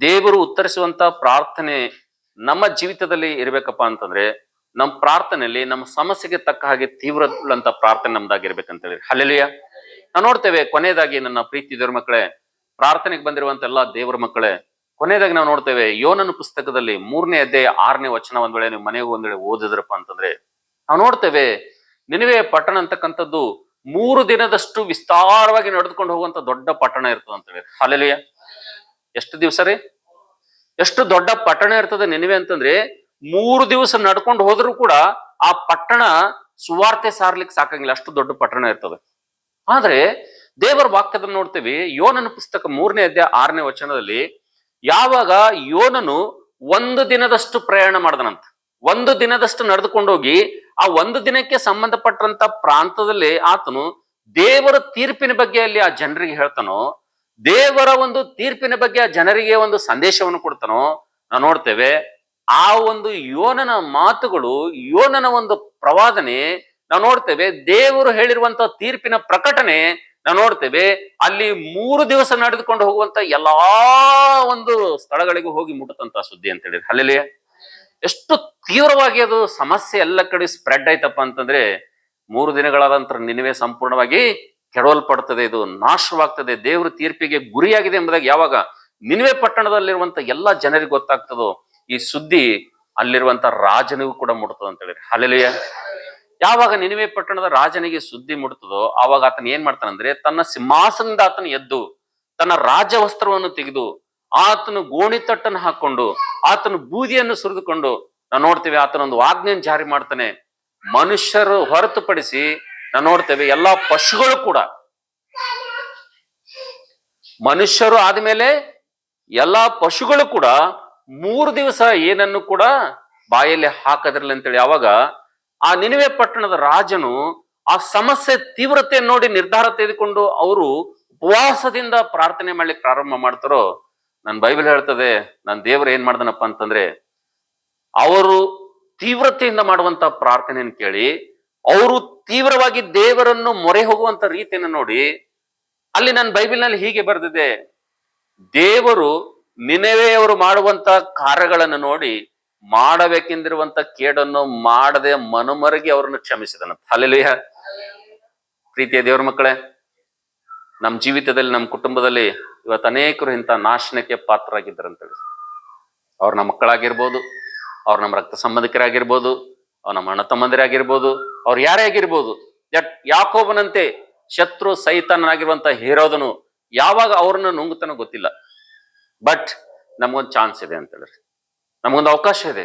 [SPEAKER 1] ದೇವರು ಉತ್ತರಿಸುವಂತ ಪ್ರಾರ್ಥನೆ ನಮ್ಮ ಜೀವಿತದಲ್ಲಿ ಇರ್ಬೇಕಪ್ಪ ಅಂತಂದ್ರೆ ನಮ್ಮ ಪ್ರಾರ್ಥನೆಯಲ್ಲಿ ನಮ್ಮ ಸಮಸ್ಯೆಗೆ ತಕ್ಕ ಹಾಗೆ ತೀವ್ರ ಅಂತ ಪ್ರಾರ್ಥನೆ ನಮ್ದಾಗಿರ್ಬೇಕಂತ ಹೇಳಿ ಹಲೆಲುಯ ನಾವು ನೋಡ್ತೇವೆ, ಕೊನೆಯದಾಗಿ ನನ್ನ ಪ್ರೀತಿ ದೇವ್ರ ಮಕ್ಕಳೇ, ಪ್ರಾರ್ಥನೆಗೆ ಬಂದಿರುವಂತ ಎಲ್ಲಾ ದೇವರ ಮಕ್ಕಳೇ, ಕೊನೆಯದಾಗಿ ನಾವು ನೋಡ್ತೇವೆ, ಯೋನನ ಪುಸ್ತಕದಲ್ಲಿ ಮೂರನೇ ಅಧ್ಯಾಯ ಆರನೇ ವಚನ ಒಂದ್ ವೇಳೆ ನೀವು ಮನೆಗೆ ಒಂದ್ ವೇಳೆ ಓದಿದ್ರಪ್ಪ ಅಂತಂದ್ರೆ ನಾವು ನೋಡ್ತೇವೆ, ನಿನವೆ ಪಟ್ಟಣ ಅಂತಕ್ಕಂಥದ್ದು ಮೂರು ದಿನದಷ್ಟು ವಿಸ್ತಾರವಾಗಿ ನಡೆದುಕೊಂಡು ಹೋಗುವಂತ ದೊಡ್ಡ ಪಟ್ಟಣ ಇರ್ತದೆ ಅಂತ ಹೇಳಿ ಹಾಲೆಲುಯ ಎಷ್ಟು ದಿವಸ ರೀ? ಎಷ್ಟು ದೊಡ್ಡ ಪಟ್ಟಣ ಇರ್ತದೆ ನಿನವೆ ಅಂತಂದ್ರೆ ಮೂರು ದಿವಸ ನಡ್ಕೊಂಡು ಹೋದ್ರೂ ಕೂಡ ಆ ಪಟ್ಟಣ ಸುವಾರ್ತೆ ಸಾರ್ಲಿಕ್ಕೆ ಸಾಕಂಗಿಲ್ಲ. ಅಷ್ಟು ದೊಡ್ಡ ಪಟ್ಟಣ ಇರ್ತದೆ. ಆದ್ರೆ ದೇವರ ವಾಕ್ಯದಲ್ಲಿ ನೋಡ್ತೀವಿ, ಯೋನನ ಪುಸ್ತಕ ಮೂರನೇ ಅಧ್ಯಾಯ ಆರನೇ ವಚನದಲ್ಲಿ ಯಾವಾಗ ಯೋನನು ಒಂದು ದಿನದಷ್ಟು ಪ್ರಯಾಣ ಮಾಡ್ದನಂತ. ಒಂದು ದಿನದಷ್ಟು ನಡೆದುಕೊಂಡು ಹೋಗಿ ಆ ಒಂದು ದಿನಕ್ಕೆ ಸಂಬಂಧಪಟ್ಟಂತ ಪ್ರಾಂತದಲ್ಲಿ ಆತನು ದೇವರ ತೀರ್ಪಿನ ಬಗ್ಗೆ ಅಲ್ಲಿ ಆ ಜನರಿಗೆ ಹೇಳ್ತಾನೋ, ದೇವರ ಒಂದು ತೀರ್ಪಿನ ಬಗ್ಗೆ ಆ ಜನರಿಗೆ ಒಂದು ಸಂದೇಶವನ್ನು ಕೊಡ್ತಾನೋ, ನಾವು ನೋಡ್ತೇವೆ, ಆ ಒಂದು ಯೋನನ ಮಾತುಗಳು, ಯೋನನ ಒಂದು ಪ್ರವಾದನೆ, ನಾವು ನೋಡ್ತೇವೆ, ದೇವರು ಹೇಳಿರುವಂತ ತೀರ್ಪಿನ ಪ್ರಕಟಣೆ ನಾವು ನೋಡ್ತೇವೆ, ಅಲ್ಲಿ ಮೂರು ದಿವಸ ನಡೆದುಕೊಂಡು ಹೋಗುವಂತ ಎಲ್ಲಾ ಒಂದು ಸ್ಥಳಗಳಿಗೂ ಹೋಗಿ ಮುಟ್ಟುತ್ತಂತ ಸುದ್ದಿ ಅಂತ ಹೇಳಿದ್ರೆ. ಅಲ್ಲಿ ಎಷ್ಟು ತೀವ್ರವಾಗಿ ಅದು ಸಮಸ್ಯೆ ಎಲ್ಲ ಕಡೆ ಸ್ಪ್ರೆಡ್ ಆಯ್ತಪ್ಪ ಅಂತಂದ್ರೆ ಮೂರು ದಿನಗಳಾದ ನಂತರ ನಿನವೇ ಸಂಪೂರ್ಣವಾಗಿ ಕೆಡವಲ್ಪಡ್ತದೆ, ಇದು ನಾಶವಾಗ್ತದೆ, ದೇವ್ರ ತೀರ್ಪಿಗೆ ಗುರಿಯಾಗಿದೆ ಎಂಬುದಾಗಿ ಯಾವಾಗ ನಿನ್ವೆ ಪಟ್ಟಣದಲ್ಲಿರುವಂತ ಎಲ್ಲಾ ಜನರಿಗೆ ಗೊತ್ತಾಗ್ತದೋ, ಈ ಸುದ್ದಿ ಅಲ್ಲಿರುವಂತ ರಾಜನಿಗೂ ಕೂಡ ಮುಟ್ತದ ಅಂತ ಹೇಳಿದ್ರೆ. ಅಲ್ಲಿಯ ಯಾವಾಗ ನಿನ್ವೆ ಪಟ್ಟಣದ ರಾಜನಿಗೆ ಸುದ್ದಿ ಮುಟ್ತದೋ, ಆವಾಗ ಆತನ ಏನ್ ಮಾಡ್ತಾನಂದ್ರೆ ತನ್ನ ಸಿಂಹಾಸನದಿಂದ ಆತನ ಎದ್ದು ತನ್ನ ರಾಜ ವಸ್ತ್ರವನ್ನು ತೆಗೆದು ಆತನು ಗೋಣಿತಟ್ಟನ್ನು ಹಾಕೊಂಡು, ಆತನು ಬೂದಿಯನ್ನು ಸುರಿದುಕೊಂಡು ನಾವು ನೋಡ್ತೇವೆ ಆತನೊಂದು ಆಜ್ಞೆಯನ್ನು ಜಾರಿ ಮಾಡ್ತಾನೆ. ಮನುಷ್ಯರು ಹೊರತುಪಡಿಸಿ ನಾವು ನೋಡ್ತೇವೆ ಎಲ್ಲಾ ಪಶುಗಳು ಕೂಡ. ಮನುಷ್ಯರು ಆದ್ಮೇಲೆ ಎಲ್ಲಾ ಪಶುಗಳು ಕೂಡ ಮೂರು ದಿವಸ ಏನನ್ನು ಕೂಡ ಬಾಯಲ್ಲಿ ಹಾಕದ್ರಲ್ಲಿ ಅಂತೇಳಿ. ಅವಾಗ ಆ ನಿನವೆ ಪಟ್ಟಣದ ರಾಜನು ಆ ಸಮಸ್ಯೆ ತೀವ್ರತೆ ನೋಡಿ ನಿರ್ಧಾರ ತೆಗೆದುಕೊಂಡು ಅವರು ಉಪವಾಸದಿಂದ ಪ್ರಾರ್ಥನೆ ಮಾಡ್ಲಿಕ್ಕೆ ಪ್ರಾರಂಭ ಮಾಡ್ತಾರೋ ನನ್ನ ಬೈಬಲ್ ಹೇಳ್ತದೆ ನನ್ನ ದೇವರು ಏನ್ ಮಾಡ್ದನಪ್ಪ ಅಂತಂದ್ರೆ ಅವರು ತೀವ್ರತೆಯಿಂದ ಮಾಡುವಂತ ಪ್ರಾರ್ಥನೆಯನ್ನು ಕೇಳಿ, ಅವರು ತೀವ್ರವಾಗಿ ದೇವರನ್ನು ಮೊರೆ ಹೋಗುವಂತ ರೀತಿಯನ್ನು ನೋಡಿ, ಅಲ್ಲಿ ನನ್ನ ಬೈಬಲ್ನಲ್ಲಿ ಹೀಗೆ ಬರೆದಿದೆ, ದೇವರು ನಿನವೆಯವರು ಮಾಡುವಂತ ಕಾರ್ಯಗಳನ್ನು ನೋಡಿ, ಮಾಡಬೇಕೆಂದಿರುವಂತ ಕೇಡನ್ನು ಮಾಡದೆ ಮನುಮರಗಿ ಅವರನ್ನು ಕ್ಷಮಿಸಿದನು. ಅಲ್ಲಿಯ ಪ್ರೀತಿಯ ದೇವರ ಮಕ್ಕಳೇ, ನಮ್ಮ ಜೀವಿತದಲ್ಲಿ, ನಮ್ಮ ಕುಟುಂಬದಲ್ಲಿ ಇವತ್ತು ಅನೇಕರು ಇಂಥ ನಾಶನಕ್ಕೆ ಪಾತ್ರರಾಗಿದ್ದಾರಂತೇಳಿ. ಅವ್ರು ನಮ್ಮ ಮಕ್ಕಳಾಗಿರ್ಬೋದು ಅವ್ರು ನಮ್ಮ ರಕ್ತ ಸಂಬಂಧಿಕರಾಗಿರ್ಬೋದು, ಅವ್ರು ನಮ್ಮ ಅಣ್ಣ ತಮ್ಮಂದಿರಾಗಿರ್ಬೋದು, ಅವ್ರು ಯಾರೇ ಆಗಿರ್ಬೋದು ಯಟ್ ಯಾಕೋಬನಂತೆ ಶತ್ರು ಸೈತಾನನಾಗಿರುವಂತ ಹೇರೋದನು ಯಾವಾಗ ಅವ್ರನ್ನ ನುಂಗುತ್ತಾನೋ ಗೊತ್ತಿಲ್ಲ. ಬಟ್ ನಮಗೊಂದು ಚಾನ್ಸ್ ಇದೆ ಅಂತ ಹೇಳಿ ನಮಗೊಂದು ಅವಕಾಶ ಇದೆ.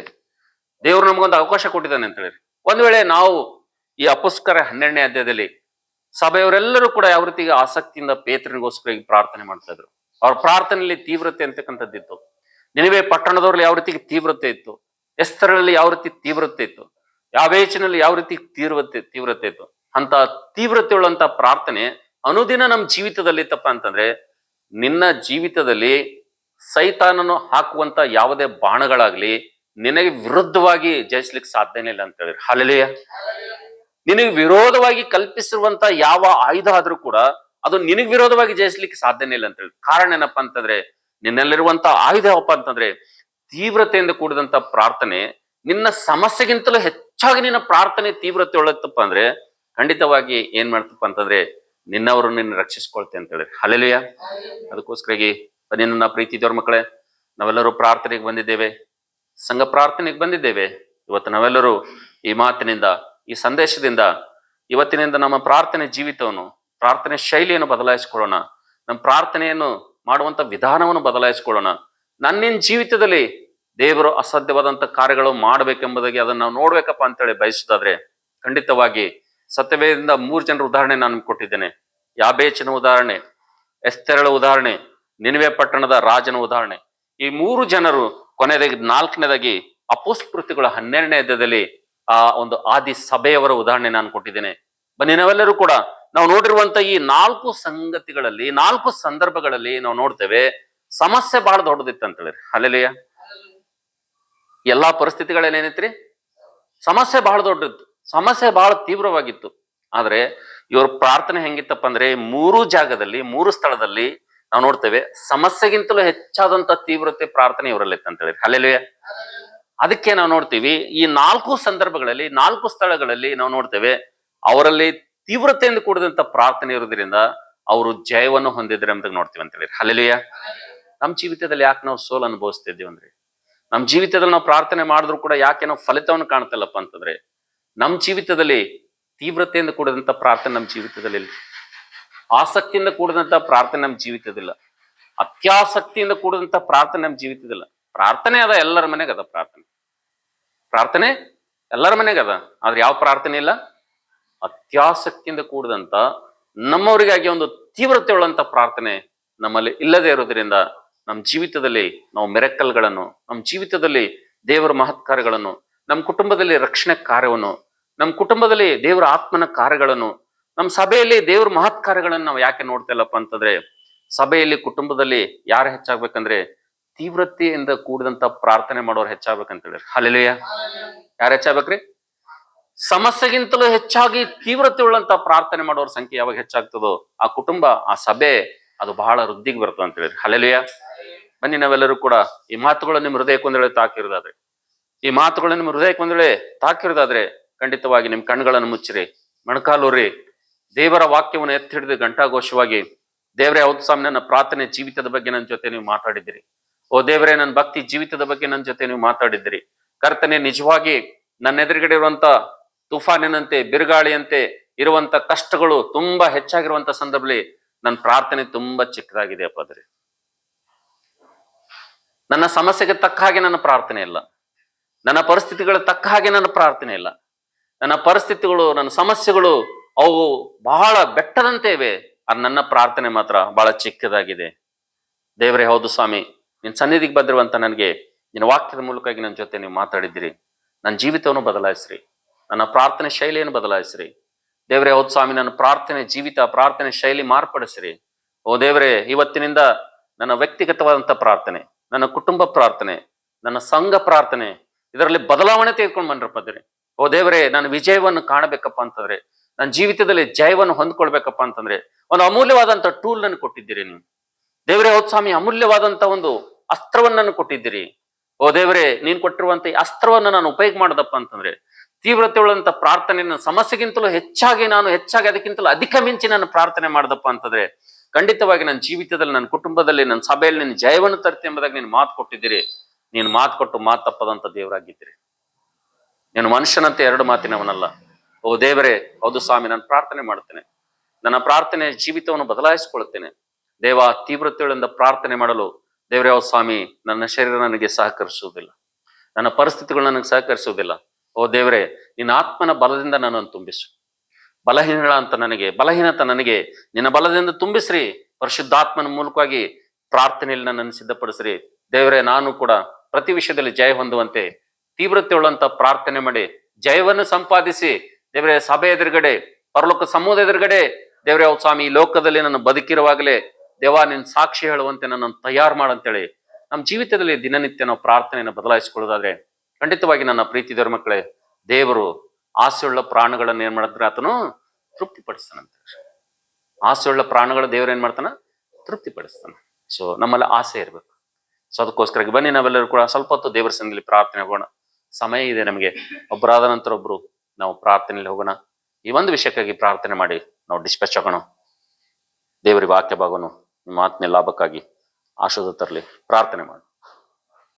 [SPEAKER 1] ದೇವರು ನಮಗೊಂದು ಅವಕಾಶ ಕೊಟ್ಟಿದ್ದಾನೆ ಅಂತ ಹೇಳಿ ಒಂದು ವೇಳೆ ನಾವು ಈ ಅಪುಸ್ಕರ ಹನ್ನೆರಡನೇ ಅಧ್ಯಾಯದಲ್ಲಿ ಸಭೆಯವರೆಲ್ಲರೂ ಕೂಡ ಯಾವ ರೀತಿ ಆಸಕ್ತಿಯಿಂದ ಪೇತ್ರನಿಗೋಸ್ಕರ ಪ್ರಾರ್ಥನೆ ಮಾಡ್ತಾ ಇದ್ರು. ಅವ್ರ ಪ್ರಾರ್ಥನೆಯಲ್ಲಿ ತೀವ್ರತೆ ಅಂತಕ್ಕಂಥದ್ದಿತ್ತು. ನಿನವೇ ಪಟ್ಟಣದವ್ರಲ್ಲಿ ಯಾವ ರೀತಿ ತೀವ್ರತೆ ಇತ್ತು. ಎಸ್ತರಲ್ಲಿ ಯಾವ ರೀತಿ ತೀವ್ರತೆ ಇತ್ತು? ಯಾವೇಚನಲ್ಲಿ ಯಾವ ರೀತಿ ತೀವ್ರತೆ ತೀವ್ರತೆ ಇತ್ತು? ಅಂತ ತೀವ್ರತೆ ಉಳ್ಳಂತ ಪ್ರಾರ್ಥನೆ ಅನುದಿನ ನಮ್ಮ ಜೀವಿತದಲ್ಲಿ ಇತ್ತಪ್ಪ ಅಂತಂದ್ರೆ ನಿನ್ನ ಜೀವಿತದಲ್ಲಿ ಸೈತಾನನು ಹಾಕುವಂತ ಯಾವುದೇ ಬಾಣಗಳಾಗ್ಲಿ ನಿನಗೆ ವಿರುದ್ಧವಾಗಿ ಜಯಿಸ್ಲಿಕ್ಕೆ ಸಾಧ್ಯನೇ ಇಲ್ಲ ಅಂತ ಹೇಳಿದ್ರೆ. ಹಾಲೆಲೆಯ ನಿನಗೆ ವಿರೋಧವಾಗಿ ಕಲ್ಪಿಸಿರುವಂತ ಯಾವ ಆಯುಧ ಆದ್ರೂ ಕೂಡ ಅದು ನಿನಗೆ ವಿರೋಧವಾಗಿ ಜಯಿಸ್ಲಿಕ್ಕೆ ಸಾಧ್ಯನೇ ಇಲ್ಲ ಅಂತ ಹೇಳಿ ಕಾರಣ ಏನಪ್ಪಾ ಅಂತಂದ್ರೆ ನಿನ್ನಲ್ಲಿರುವಂತ ಆಯುಧ ಯಾವಪ್ಪ ಅಂತಂದ್ರೆ ತೀವ್ರತೆಯಿಂದ ಕೂಡಿದಂತ ಪ್ರಾರ್ಥನೆ, ನಿನ್ನ ಸಮಸ್ಯೆಗಿಂತಲೂ ಹೆಚ್ಚಾಗಿ ನಿನ್ನ ಪ್ರಾರ್ಥನೆ ತೀವ್ರತೆ ಒಳತ್ತಪ್ಪ ಅಂದ್ರೆ ಖಂಡಿತವಾಗಿ ಏನ್ ಮಾಡ್ತಪ್ಪ ಅಂತಂದ್ರೆ ನಿನ್ನವರು ನಿನ್ನ ರಕ್ಷಿಸ್ಕೊಳ್ತೆ ಅಂತ ಹೇಳಿ ಹಲೆಲೆಯ ಅದಕ್ಕೋಸ್ಕರಾಗಿ ಬನ್ನಿ ನನ್ನ ಪ್ರೀತಿ ಮಕ್ಕಳೇ, ನಾವೆಲ್ಲರೂ ಪ್ರಾರ್ಥನೆಗೆ ಬಂದಿದ್ದೇವೆ, ಸಂಘ ಪ್ರಾರ್ಥನೆಗೆ ಬಂದಿದ್ದೇವೆ. ಇವತ್ತು ನಾವೆಲ್ಲರೂ ಈ ಮಾತಿನಿಂದ, ಈ ಸಂದೇಶದಿಂದ, ಇವತ್ತಿನಿಂದ ನಮ್ಮ ಪ್ರಾರ್ಥನೆ ಜೀವಿತವನ್ನು, ಪ್ರಾರ್ಥನೆ ಶೈಲಿಯನ್ನು ಬದಲಾಯಿಸಿಕೊಳ್ಳೋಣ, ನಮ್ಮ ಪ್ರಾರ್ಥನೆಯನ್ನು ಮಾಡುವಂತ ವಿಧಾನವನ್ನು ಬದಲಾಯಿಸಿಕೊಳ್ಳೋಣ. ನನ್ನಿನ ಜೀವಿತದಲ್ಲಿ ದೇವರು ಅಸಾಧ್ಯವಾದಂತ ಕಾರ್ಯಗಳು ಮಾಡಬೇಕೆಂಬುದಾಗಿ ಅದನ್ನ ನಾವು ನೋಡ್ಬೇಕಪ್ಪ ಅಂತೇಳಿ ಬಯಸೋದಾದ್ರೆ ಖಂಡಿತವಾಗಿ ಸತ್ಯವೇದಿಂದ ಮೂರು ಜನರ ಉದಾಹರಣೆ ನಾನು ಕೊಟ್ಟಿದ್ದೇನೆ. ಯಾಬೇಚನ ಉದಾಹರಣೆ, ಎಸ್ತೆರಳ ಉದಾಹರಣೆ, ನಿನವೆ ಪಟ್ಟಣದ ರಾಜನ ಉದಾಹರಣೆ. ಈ ಮೂರು ಜನರು ಕೊನೆಯದಾಗಿ ನಾಲ್ಕನೇದಾಗಿ ಅಪೋಸ್ಕೃತಿಗಳ ಹನ್ನೆರಡನೇ ಅಧ್ಯದಲ್ಲಿ ಆ ಒಂದು ಆದಿ ಸಭೆಯವರ ಉದಾಹರಣೆ ನಾನು ಕೊಟ್ಟಿದ್ದೇನೆ. ಬನ್ನಿ, ನಾವೆಲ್ಲರೂ ಕೂಡ ನಾವು ನೋಡಿರುವಂತ ಈ ನಾಲ್ಕು ಸಂಗತಿಗಳಲ್ಲಿ, ನಾಲ್ಕು ಸಂದರ್ಭಗಳಲ್ಲಿ ನಾವು ನೋಡ್ತೇವೆ. ಸಮಸ್ಯೆ ಬಹಳ ದೊಡ್ಡದಿತ್ತು ಅಂತ ಹೇಳಿ ಅಲ್ಲೆಲಿಯ ಎಲ್ಲಾ ಪರಿಸ್ಥಿತಿಗಳೇನೇನೈತ್ರಿ? ಸಮಸ್ಯೆ ಬಹಳ ದೊಡ್ಡದಿತ್ತು. ಸಮಸ್ಯೆ ಬಹಳ ತೀವ್ರವಾಗಿತ್ತು. ಆದ್ರೆ ಇವ್ರ ಪ್ರಾರ್ಥನೆ ಹೆಂಗಿತ್ತಪ್ಪ ಅಂದ್ರೆ ಮೂರು ಜಾಗದಲ್ಲಿ, ಮೂರು ಸ್ಥಳದಲ್ಲಿ ನಾವು ನೋಡ್ತೇವೆ ಸಮಸ್ಯೆಗಿಂತಲೂ ಹೆಚ್ಚಾದಂತ ತೀವ್ರತೆ ಪ್ರಾರ್ಥನೆ ಇವರಲ್ಲಿ ಅಂತ ಹೇಳಿ ಅಲ್ಲೆಲಿಯ ಅದಕ್ಕೆ ನಾವು ನೋಡ್ತೀವಿ ಈ ನಾಲ್ಕು ಸಂದರ್ಭಗಳಲ್ಲಿ, ನಾಲ್ಕು ಸ್ಥಳಗಳಲ್ಲಿ ನಾವು ನೋಡ್ತೇವೆ ಅವರಲ್ಲಿ ತೀವ್ರತೆಯಿಂದ ಕೂಡಿದಂತ ಪ್ರಾರ್ಥನೆ ಇರೋದ್ರಿಂದ ಅವರು ಜಯವನ್ನು ಹೊಂದಿದ್ರೆ ಅಂತ ನೋಡ್ತೀವಿ ಅಂತ ಹೇಳಿ ಹಲೆಲಿಯ ನಮ್ಮ ಜೀವಿತದಲ್ಲಿ ಯಾಕೆ ನಾವು ಸೋಲು ಅನುಭವಿಸ್ತಿದ್ದೀವಿ ಅಂದ್ರೆ? ನಮ್ಮ ಜೀವಿತದಲ್ಲಿ ನಾವು ಪ್ರಾರ್ಥನೆ ಮಾಡಿದ್ರು ಕೂಡ ಯಾಕೆ ನಾವು ಫಲಿತವನ್ನು ಕಾಣ್ತಿಲ್ಲಪ್ಪ ಅಂತಂದ್ರೆ ನಮ್ಮ ಜೀವಿತದಲ್ಲಿ ತೀವ್ರತೆಯಿಂದ ಕೂಡಿದಂತ ಪ್ರಾರ್ಥನೆ ನಮ್ಮ ಜೀವಿತದಲ್ಲಿ ಇಲ್ಲ. ಆಸಕ್ತಿಯಿಂದ ಕೂಡದಂತ ಪ್ರಾರ್ಥನೆ ನಮ್ಮ ಜೀವಿತದಿಲ್ಲ ಅತ್ಯಾಸಕ್ತಿಯಿಂದ ಕೂಡದಂತ ಪ್ರಾರ್ಥನೆ ನಮ್ಮ ಜೀವಿತದಿಲ್ಲ ಪ್ರಾರ್ಥನೆ ಅದ ಎಲ್ಲರ ಮನೆಗೆ ಅದ ಪ್ರಾರ್ಥನೆ. ಪ್ರಾರ್ಥನೆ ಎಲ್ಲರ ಮನೆಗೆ ಅದ, ಆದ್ರೆ ಯಾವ ಪ್ರಾರ್ಥನೆ ಇಲ್ಲ? ಅತ್ಯಾಸಕ್ತಿಯಿಂದ ಕೂಡದಂತ ನಮ್ಮವರಿಗಾಗಿ ಒಂದು ತೀವ್ರತೆ ಉಳ್ಳಂತ ಪ್ರಾರ್ಥನೆ ನಮ್ಮಲ್ಲಿ ಇಲ್ಲದೆ ಇರೋದ್ರಿಂದ ನಮ್ಮ ಜೀವಿತದಲ್ಲಿ ನಾವು ಮೆರಕಲ್ಗಳನ್ನು ನಮ್ಮ ಜೀವಿತದಲ್ಲಿ ದೇವರ ಮಹತ್ಕಾರ್ಯಗಳನ್ನು ನಮ್ಮ ಕುಟುಂಬದಲ್ಲಿ ರಕ್ಷಣೆ ಕಾರ್ಯವನ್ನು ನಮ್ಮ ಕುಟುಂಬದಲ್ಲಿ ದೇವರ ಆತ್ಮನ ಕಾರ್ಯಗಳನ್ನು ನಮ್ಮ ಸಭೆಯಲ್ಲಿ ದೇವರ ಮಹತ್ ಕಾರ್ಯಗಳನ್ನು ನಾವು ಯಾಕೆ ನೋಡ್ತಾ ಅಂತಂದ್ರೆ, ಸಭೆಯಲ್ಲಿ ಕುಟುಂಬದಲ್ಲಿ ಯಾರು ಹೆಚ್ಚಾಗ್ಬೇಕಂದ್ರೆ ತೀವ್ರತೆಯಿಂದ ಕೂಡಿದಂತ ಪ್ರಾರ್ಥನೆ ಮಾಡೋರು ಹೆಚ್ಚಾಗ್ಬೇಕಂತ ಹೇಳಿ ಹಲೆಲೆಯ ಯಾರು ಹೆಚ್ಚಾಗ್ಬೇಕ್ರಿ? ಸಮಸ್ಯೆಗಿಂತಲೂ ಹೆಚ್ಚಾಗಿ ತೀವ್ರತೆ ಉಳ್ಳಂತ ಪ್ರಾರ್ಥನೆ ಮಾಡೋರ ಸಂಖ್ಯೆ ಯಾವಾಗ ಹೆಚ್ಚಾಗ್ತದೋ ಆ ಕುಟುಂಬ, ಆ ಸಭೆ ಅದು ಬಹಳ ವೃದ್ಧಿಗೆ ಬರ್ತದೆ ಅಂತ ಹೇಳಿದ್ರೆ. ಹಲೆಲೆಯ ಬನ್ನಿ ನಾವೆಲ್ಲರೂ ಕೂಡ ಈ ಮಾತುಗಳು ನಿಮ್ಮ ಹೃದಯಕ್ಕೆ ಒಂದೇಳೆ ತಾಕಿರೋದಾದ್ರೆ, ಈ ಮಾತುಗಳು ನಿಮ್ಮ ಹೃದಯಕ್ಕೆ ಒಂದೇಳೆ ತಾಕಿರೋದಾದ್ರೆ ಖಂಡಿತವಾಗಿ ನಿಮ್ಮ ಕಣ್ಗಳನ್ನು ಮುಚ್ಚಿರಿ. ಮಣಕಾಲೂರಿ, ದೇವರ ವಾಕ್ಯವನ್ನು ಎತ್ತಿ ಹಿಡಿದು ಘಂಟಾಘೋಷವಾಗಿ, ದೇವರೇ, ಹೌದು ಸ್ವಾಮಿ, ನನ್ನ ಪ್ರಾರ್ಥನೆ ಜೀವಿತದ ಬಗ್ಗೆ ನನ್ನ ಜೊತೆ ನೀವು ಮಾತಾಡಿದ್ದೀರಿ. ಓ ದೇವರೇ, ನನ್ನ ಭಕ್ತಿ ಜೀವಿತದ ಬಗ್ಗೆ ನನ್ನ ಜೊತೆ ನೀವು ಮಾತಾಡಿದ್ದೀರಿ. ಕರ್ತನೆ, ನಿಜವಾಗಿ ನನ್ನ ಎದುರುಗಡೆ ಇರುವಂತ ತುಫಾನಿನಂತೆ, ಬಿರುಗಾಳಿಯಂತೆ ಇರುವಂತ ಕಷ್ಟಗಳು ತುಂಬಾ ಹೆಚ್ಚಾಗಿರುವಂತ ಸಂದರ್ಭದಲ್ಲಿ ನನ್ನ ಪ್ರಾರ್ಥನೆ ತುಂಬಾ ಚಿಕ್ಕದಾಗಿದೆ ಅಪ್ಪಾದ್ರೆ. ನನ್ನ ಸಮಸ್ಯೆಗೆ ತಕ್ಕ ಹಾಗೆ ನನ್ನ ಪ್ರಾರ್ಥನೆ ಇಲ್ಲ. ನನ್ನ ಪರಿಸ್ಥಿತಿಗಳ ತಕ್ಕ ಹಾಗೆ ನನ್ನ ಪ್ರಾರ್ಥನೆ ಇಲ್ಲ. ನನ್ನ ಪರಿಸ್ಥಿತಿಗಳು, ನನ್ನ ಸಮಸ್ಯೆಗಳು ಅವು ಬಹಳ ಬೆಟ್ಟದಂತೆ ಇವೆ ಅದು ನನ್ನ ಪ್ರಾರ್ಥನೆ ಮಾತ್ರ ಬಹಳ ಚಿಕ್ಕದಾಗಿದೆ. ದೇವರೇ, ಹೌದು ಸ್ವಾಮಿ. ನಿನ್ನ ಸನ್ನಿಧಿಗೆ ಬಂದಿರುವಂತ ನನಗೆ, ನಿನ್ನ ವಾಕ್ಯದ ಮೂಲಕವಾಗಿ ನನ್ನ ಜೊತೆ ನೀವು ಮಾತಾಡಿದ್ದೀರಿ. ನನ್ನ ಜೀವಿತವನ್ನು ಬದಲಾಯಿಸ್ರಿ. ನನ್ನ ಪ್ರಾರ್ಥನೆ ಶೈಲಿಯನ್ನು ಬದಲಾಯಿಸ್ರಿ. ದೇವರೇ, ಹೌದು ಸ್ವಾಮಿ, ನನ್ನ ಪ್ರಾರ್ಥನೆ ಜೀವಿತ, ಪ್ರಾರ್ಥನೆ ಶೈಲಿ ಮಾರ್ಪಡಿಸ್ರಿ. ಓ ದೇವರೇ, ಇವತ್ತಿನಿಂದ ನನ್ನ ವ್ಯಕ್ತಿಗತವಾದಂಥ ಪ್ರಾರ್ಥನೆ. ನನ್ನ ಕುಟುಂಬ ಪ್ರಾರ್ಥನೆ, ನನ್ನ ಸಂಘ ಪ್ರಾರ್ಥನೆ, ಇದರಲ್ಲಿ ಬದಲಾವಣೆ ತೆಗೆದುಕೊಂಡು ಬಂದ್ರಪ್ಪ ಅದ್ರಿ ಓ ದೇವರೇ ನಾನು ವಿಜಯವನ್ನು ಕಾಣಬೇಕಪ್ಪ ಅಂತಂದ್ರೆ, ನನ್ನ ಜೀವಿತದಲ್ಲಿ ಜಯವನ್ನು ಹೊಂದ್ಕೊಳ್ಬೇಕಪ್ಪ ಅಂತಂದ್ರೆ, ಒಂದು ಅಮೂಲ್ಯವಾದಂತ ಟೂಲ್ ಅನ್ನು ಕೊಟ್ಟಿದ್ದೀರಿ ನೀವು. ದೇವರೇ ಹೌದ್ ಸ್ವಾಮಿ ಅಮೂಲ್ಯವಾದಂತ ಒಂದು ಅಸ್ತ್ರವನ್ನು ನಾನು ಕೊಟ್ಟಿದ್ದೀರಿ. ಓ ದೇವರೇ, ನೀನ್ ಕೊಟ್ಟಿರುವಂತ ಈ ಅಸ್ತ್ರವನ್ನ ನಾನು ಉಪಯೋಗ ಮಾಡದಪ್ಪ ಅಂತಂದ್ರೆ ತೀವ್ರತೆ ಉಳ್ಳಂತ ಪ್ರಾರ್ಥನೆಯನ್ನು ಸಮಸ್ಯೆಗಿಂತಲೂ ಹೆಚ್ಚಾಗಿ ನಾನು ಹೆಚ್ಚಾಗಿ ಅದಕ್ಕಿಂತಲೂ ಅಧಿಕ ಮಿಂಚಿ ನಾನು ಪ್ರಾರ್ಥನೆ ಮಾಡದಪ್ಪ ಅಂತಂದ್ರೆ ಖಂಡಿತವಾಗಿ ನನ್ನ ಜೀವಿತದಲ್ಲಿ, ನನ್ನ ಕುಟುಂಬದಲ್ಲಿ, ನನ್ನ ಸಭೆಯಲ್ಲಿ ನಿನ್ನ ಜಯವನ್ನು ತರ್ತಿ ಎಂಬುದಾಗಿ ನೀನು ಮಾತು ಕೊಟ್ಟಿದ್ದೀರಿ. ನೀನು ಮಾತು ಕೊಟ್ಟು ಮಾತು ತಪ್ಪದಂತ ದೇವರಾಗಿದ್ದೀರಿ. ನೀನು ಮನುಷ್ಯನಂತೆ ಎರಡು ಮಾತಿನವನಲ್ಲ. ಓ ದೇವರೇ, ಹೌದು ಸ್ವಾಮಿ, ನಾನು ಪ್ರಾರ್ಥನೆ ಮಾಡ್ತೇನೆ ನನ್ನ ಪ್ರಾರ್ಥನೆ ಜೀವಿತವನ್ನು ಬದಲಾಯಿಸಿಕೊಳ್ಳುತ್ತೇನೆ. ದೇವ ತೀವ್ರತೆಗಳಿಂದ ಪ್ರಾರ್ಥನೆ ಮಾಡಲು ದೇವರೇ, ಹೌದು ಸ್ವಾಮಿ, ನನ್ನ ಶರೀರ ನನಗೆ ಸಹಕರಿಸುವುದಿಲ್ಲ. ನನ್ನ ಪರಿಸ್ಥಿತಿಗಳು ನನಗೆ ಸಹಕರಿಸುವುದಿಲ್ಲ. ಓ ದೇವರೇ, ನಿನ್ನ ಆತ್ಮನ ಬಲದಿಂದ ನನ್ನನ್ನು ತುಂಬಿಸು. ಬಲಹೀನಳ ಅಂತ ನನಗೆ, ಬಲಹೀನತ ನನಗೆ, ನಿನ್ನ ಬಲದಿಂದ ತುಂಬಿಸ್ರಿ, ಪರಿಶುದ್ಧಾತ್ಮನ ಮೂಲಕವಾಗಿ ಪ್ರಾರ್ಥನೆಯಲ್ಲಿ ನನ್ನನ್ನು ಸಿದ್ಧಪಡಿಸ್ರಿ. ದೇವರೇ, ನಾನು ಕೂಡ ಪ್ರತಿ ವಿಷಯದಲ್ಲಿ ಜಯ ಹೊಂದುವಂತೆ ತೀವ್ರತೆ ಉಳ್ಳಂತ ಪ್ರಾರ್ಥನೆ ಮಾಡಿ ಜಯವನ್ನು ಸಂಪಾದಿಸಿ. ದೇವರೇ, ಸಭೆ ಎದುರುಗಡೆ, ಪರಲೋಕ ಸಮೂಹ ಎದುರುಗಡೆ, ದೇವರೇ ಸ್ವಾಮಿ, ಈ ಲೋಕದಲ್ಲಿ ನನ್ನ ಬದುಕಿರುವಾಗಲೇ, ದೇವ ನಿನ್ ಸಾಕ್ಷಿ ಹೇಳುವಂತೆ ನನ್ನನ್ನು ತಯಾರು ಮಾಡಂತೇಳಿ ನಮ್ಮ ಜೀವಿತದಲ್ಲಿ ದಿನನಿತ್ಯ ನಾವು ಪ್ರಾರ್ಥನೆಯನ್ನು ಬದಲಾಯಿಸಿಕೊಳ್ಳೋದಾದ್ರೆ ಖಂಡಿತವಾಗಿ ನನ್ನ ಪ್ರೀತಿ ಧರ್ಮಕ್ಕಳೇ ಮಕ್ಕಳೇ, ದೇವರು ಆಸೆಯುಳ್ಳ ಪ್ರಾಣಗಳನ್ನು ಏನ್ ಮಾಡಿದ್ರೆ ಆತನು ತೃಪ್ತಿಪಡಿಸ್ತಾನಂತೆ. ಆಸೆಯುಳ್ಳ ಪ್ರಾಣಗಳ ದೇವರು ಏನ್ ಮಾಡ್ತಾನ? ತೃಪ್ತಿಪಡಿಸ್ತಾನೆ. ಸೊ ನಮ್ಮಲ್ಲಿ ಆಸೆ ಇರಬೇಕು. ಸೊ ಅದಕ್ಕೋಸ್ಕರ ಬನ್ನಿ ನಾವೆಲ್ಲರೂ ಕೂಡ ಸ್ವಲ್ಪ ಹೊತ್ತು ದೇವರ ಸಂಘದಲ್ಲಿ ಪ್ರಾರ್ಥನೆ ಹೋಗೋಣ. ಸಮಯ ಇದೆ ನಮಗೆ. ಒಬ್ಬರಾದ ನಂತರ ಒಬ್ರು ನಾವು ಪ್ರಾರ್ಥನೆಯಲ್ಲಿ ಹೋಗೋಣ. ಈ ಒಂದು ವಿಷಯಕ್ಕಾಗಿ ಪ್ರಾರ್ಥನೆ ಮಾಡಿ ನಾವು ಡಿಸ್ಪ್ಯಾಚ್ ಆಗೋಣ. ದೇವರಿಗೆ ವಾಕ್ಯ ಭಾಗನು ನಿಮ್ಮ ಆತ್ಮೀಯ ಲಾಭಕ್ಕಾಗಿ ಆಶೋದ ತರಲಿ. ಪ್ರಾರ್ಥನೆ ಮಾಡಿ.